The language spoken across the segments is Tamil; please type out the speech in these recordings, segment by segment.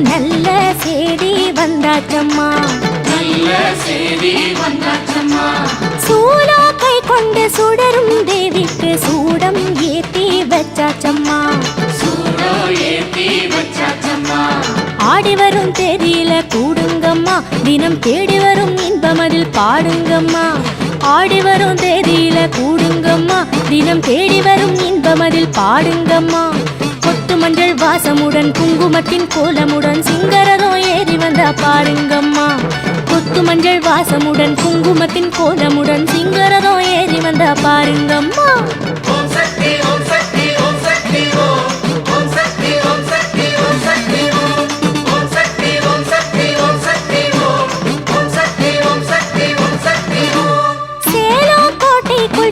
நல்ல செய்தி வந்தாச்சம்மா. நல்ல செய்தி வந்தாச்சம்மா. சூலா கை கொண்டு சுடரும் தேவிக்கு சூடம் ஏத்தி வச்சாச்சம்மா. ஆடி வரும் தெரியல கூடுங்கம்மா. தினம் தேடி வரும் இன்பம் அதில் பாடுங்கம்மா. ஆடி வரும் தேதியில கூடுங்கம்மா. தினம் தேடி வரும் இன்பம் அதில் பாடுங்கம்மா. வாசமுடன் குங்குமத்தின் கோலமுடன் சிங்கரதம் ஏறி வந்தா பாருங்கம்மா கொத்து மஞ்சள் வாசமுடன் குங்குமத்தின் கோலமுடன் சிங்கரதம் ஏறி வந்தா பாருங்கம்மா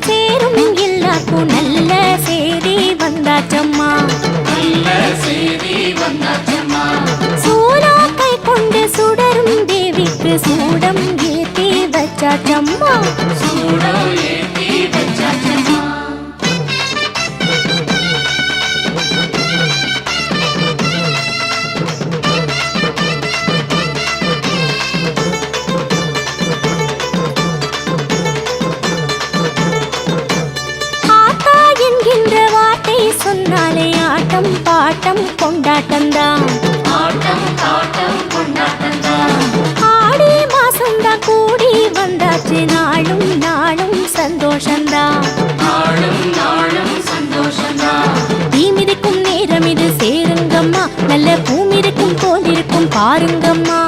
சேரும் எல்லாருக்கும் நல்ல செய்தி வந்தாச்சம்மா நல்ல செய்தி வந்தாச்சம்மா சூலம் கை கொண்டு சுடரும் தேவிக்கு சூடம் ஏத்தி வச்சாச்சம்மா. சூடோ ஏத்தி வச்சாச்சம்மா. சொன்னாலே ஆட்டம் பாட்டம் கொண்டாட்டம்தான் ஆட்டம் ஆட்டம் கொண்டாட்டம்தான் ஆடி மாசம்தான் கூடி வந்தாச்சு. நாளும் நாளும் சந்தோஷம்தான் நாளும் நாளும் சந்தோஷம்தான் தீ மிதிக்கும் நேரம் இது சேருங்கம்மா. நல்ல பூமிருக்கும் போல் இருக்கும் பாருங்கம்மா.